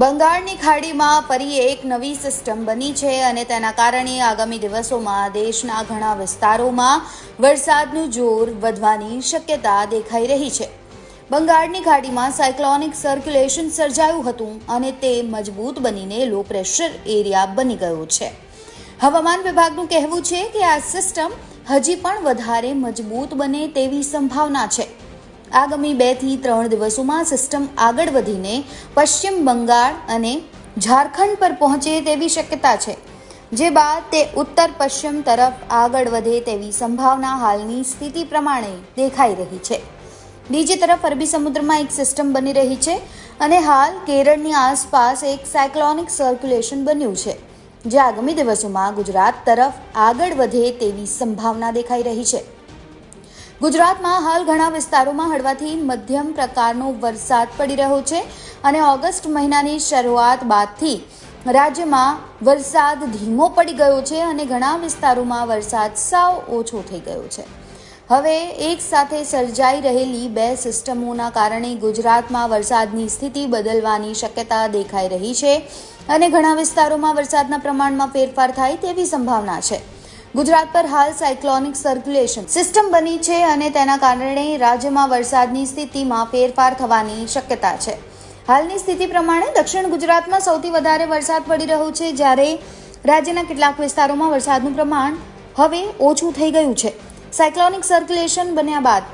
બંગાળની ખાડીમાં ફરી એક નવી સિસ્ટમ બની છે અને તેના કારણે આગામી દિવસોમાં દેશના ઘણા વિસ્તારોમાં વરસાદનું જોર વધવાની શક્યતા દેખાઈ રહી છે. બંગાળની ખાડીમાં સાયક્લોનિક સર્ક્યુલેશન સર્જાયું હતું અને તે મજબૂત બનીને લો પ્રેશર એરિયા બની ગયો છે. હવામાન વિભાગનું કહેવું છે કે આ સિસ્ટમ હજી પણ વધારે મજબૂત બને તેવી સંભાવના છે. આગામી બેથી ત્રણ દિવસોમાં સિસ્ટમ આગળ વધીને પશ્ચિમ બંગાળ અને ઝારખંડ પર પહોંચે તેવી શક્યતા છે. જે બાદ તે ઉત્તર પશ્ચિમ તરફ આગળ વધે તેવી સંભાવના હાલની સ્થિતિ પ્રમાણે દેખાઈ રહી છે. બીજી તરફ અરબી સમુદ્રમાં એક સિસ્ટમ બની રહી છે અને હાલ કેરળની આસપાસ એક સાયક્લોનિક સર્ક્યુલેશન બન્યું છે. જે આગામી દિવસોમાં ગુજરાત તરફ આગળ વધે તેવી સંભાવના દેખાઈ રહી છે. ગુજરાતમાં હાલ ઘણા વિસ્તારોમાં હળવાથી મધ્યમ પ્રકારનો વરસાદ પડી રહ્યો છે અને ઓગસ્ટ મહિનાની શરૂઆત બાદથી રાજ્યમાં વરસાદ ધીમો પડી ગયો છે અને ઘણા વિસ્તારોમાં વરસાદ સાવ ઓછો થઈ ગયો છે. હવે એક સાથે સર્જાઈ રહેલી બે સિસ્ટમોના કારણે ગુજરાતમાં વરસાદની સ્થિતિ બદલવાની શક્યતા દેખાઈ રહી છે અને ઘણા વિસ્તારોમાં વરસાદના પ્રમાણમાં ફેરફાર થાય તેવી સંભાવના છે. ગુજરાત પર હાલ સાયક્લોનિક સર્ક્યુલેશન સિસ્ટમ બની છે અને તેના કારણે રાજ્યમાં વરસાદની સ્થિતિમાં ફેરફાર થવાની શક્યતા છે. હાલની સ્થિતિ પ્રમાણે દક્ષિણ ગુજરાતમાં સૌથી વધારે વરસાદ પડી રહ્યો છે જ્યારે રાજ્યના કેટલાક વિસ્તારોમાં વરસાદનું પ્રમાણ હવે ઓછું થઈ ગયું છે. સાયક્લોનિક સર્ક્યુલેશન બન્યા બાદ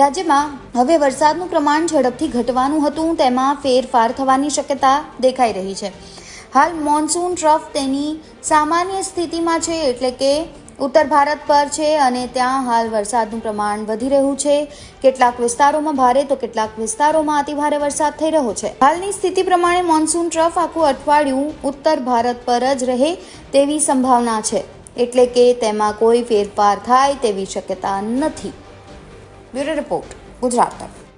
રાજ્યમાં હવે વરસાદનું પ્રમાણ ઝડપથી ઘટવાનું હતું, તેમાં ફેરફાર થવાની શક્યતા દેખાઈ રહી છે. હાલ મોન્સૂન ટ્રફ તેની સામાન્ય સ્થિતિમાં છે એટલે કે ઉત્તર ભારત પર છે અને ત્યાં હાલ વરસાદનું પ્રમાણ વધી રહ્યું છે. કેટલાક વિસ્તારોમાં ભારે તો કેટલાક વિસ્તારોમાં અતિભારે વરસાદ થઈ રહ્યો છે. હાલની સ્થિતિ પ્રમાણે મોન્સૂન ટ્રફ આખું અઠવાડિયું ઉત્તર ભારત પર જ રહે તેવી સંભાવના છે. એટલે કે તેમાં કોઈ ફેરફાર થાય તેવી શક્યતા નથી. બ્યુરો રિપોર્ટ, ગુજરાત તક